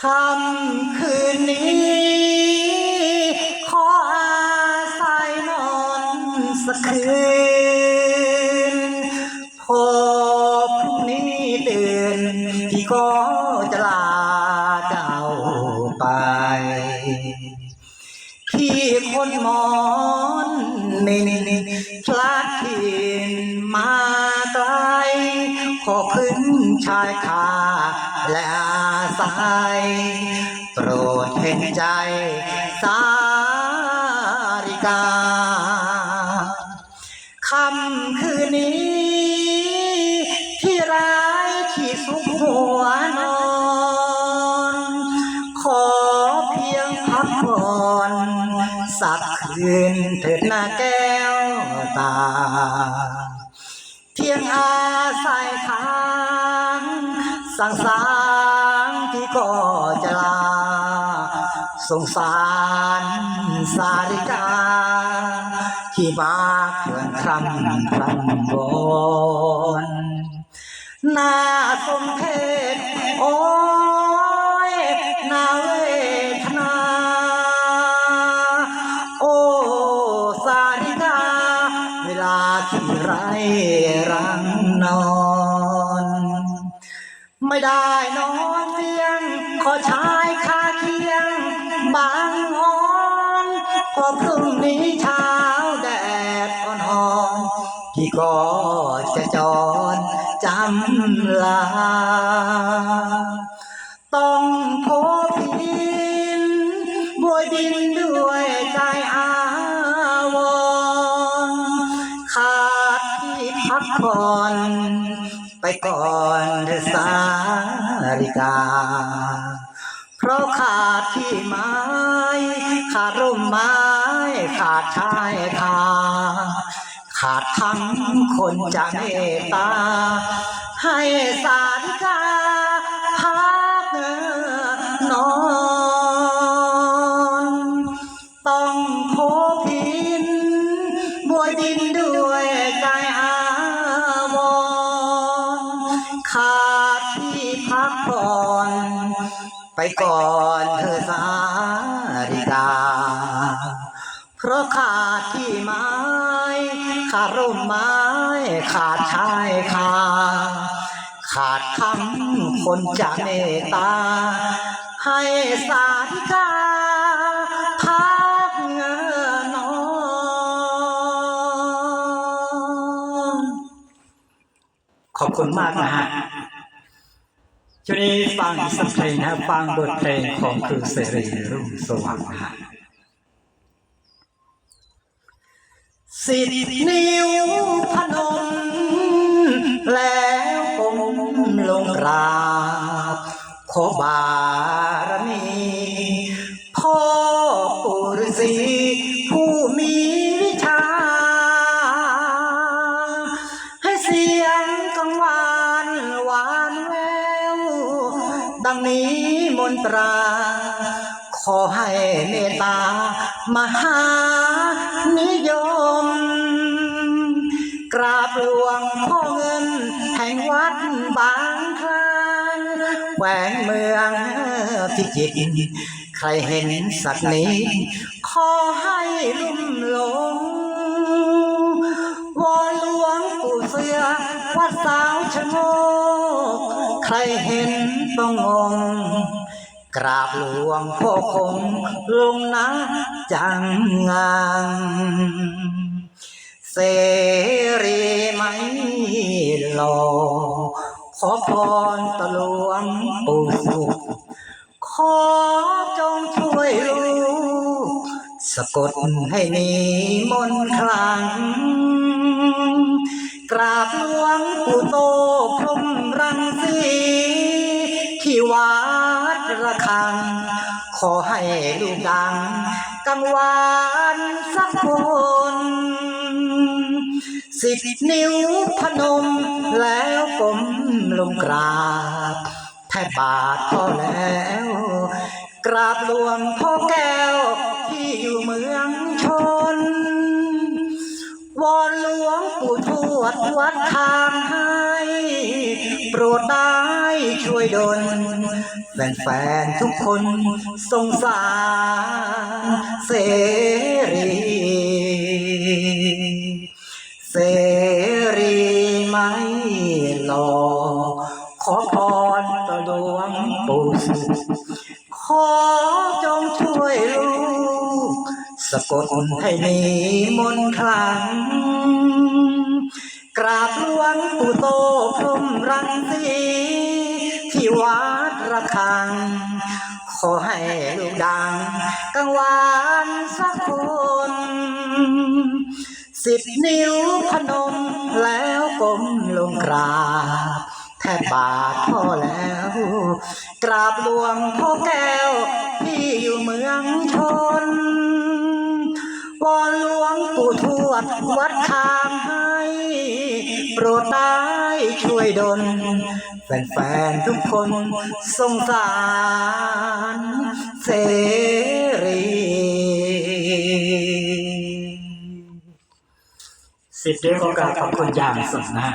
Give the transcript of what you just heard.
ค่ำคืนนี้ ขออาศัยนอนสักคืน พอพรุ่งนี้ตื่นพี่ก็จะลาเจ้าไป พี่คนมอนนี่นี่พลัดถิ่นมา กลขอพึ่งชายคาและอาศัยโปรดเห็นใจสาริกาคำคืนนี้ ที่ร้ายที่สุขหัวนอน ขอเพียงพักผ่อนสักคืนเถิดหน้าแก้วตา พียงอาศัยทางสั่งสางที่ก็จะลา สงสารสาริกา ที่มาเคลื่อนครำครำบนน่าสมเพชโอ้ ไม่ได้นอนเตียง ขอชายคาเคียง บางอ่อนพอพรุ่งนี้เช้าแดดอ่อนๆพี่ก็จะจรจำลา ต้องโพพินบวยบินด้วยใจอาวรขาดที่พักผ่อน ไปก่อนเสาริกา เพราะขาดที่ไม้ขาดร่มไม้ขาดชายคาขาดทั้งคนจะเมตตา ให้สาริกา ขาดที่พักผ่อนไปก่อนเธอสาริกา เพราะขาดที่ไม้ ขาดร่มไม้ ขาดชายคาขาดทั้งคนจะเมตตา ให้สาธิกา ขอบคุณมากนะฮะช่วงนี้ฟังสักเพลงนะฟังบทเพลงของครูเสรีรุ่งสว่างฮะสิบนิ้วพนม แล้วผมลงกราบขอบารมีพ่อปู่ฤา ดังนี้มนตรา ขอให้เมตตามหานิยม กราบหลวงพ่อเงินแห่งวัดบางคลานแหวงเมืองพิจิตรใครเห็นสัตว์นี้ ขอให้ลุ่มหลงวอนหลวงปู่เสือวัดสาวชะโงกใครเห็นต้องงง กราบหลวงพ่อคงลงนะจังงังเสรีไม่หลอขอพรตะหลวงปู่สุขขอจงช่วยลูกสะกดให้นีมนคลัง กราบหลวงปู่โต ดระฆัง ขอให้ลูกดังกังวานสักคนสิบนิ้วพนมแล้วก้มลงกราบแทบบาทพอแล้ว กราบหลวงพ่อแก้วที่อยู่เมืองชน วอนหลวงปู่ทวดวัดทางให้ โปรดได้ช่วยดลแฟนๆทุกคนสงสารเสรีเสรีไม่หลอกขอพรต่อดวงปู่สขอจงช่วยลูกสะกดให้มีมนต์ขลังกราบหลวงปู่โตพรม รังสีที่วัดระฆัง ขอให้ลูกดังกังวานสักคนสิบนิ้วพนมแล้วก้มลงกราบแทบบาทพ่อแล้ว กราบหลวงพ่อแก้ว ที่อยู่เมืองชนวอนหลวงปู่ทวดวัดทางให้ โปรดได้ช่วยดลแฟนๆทุกคนสงสารเสรีสิบเดือนขอกราบขอบคุณอย่างสุดนะ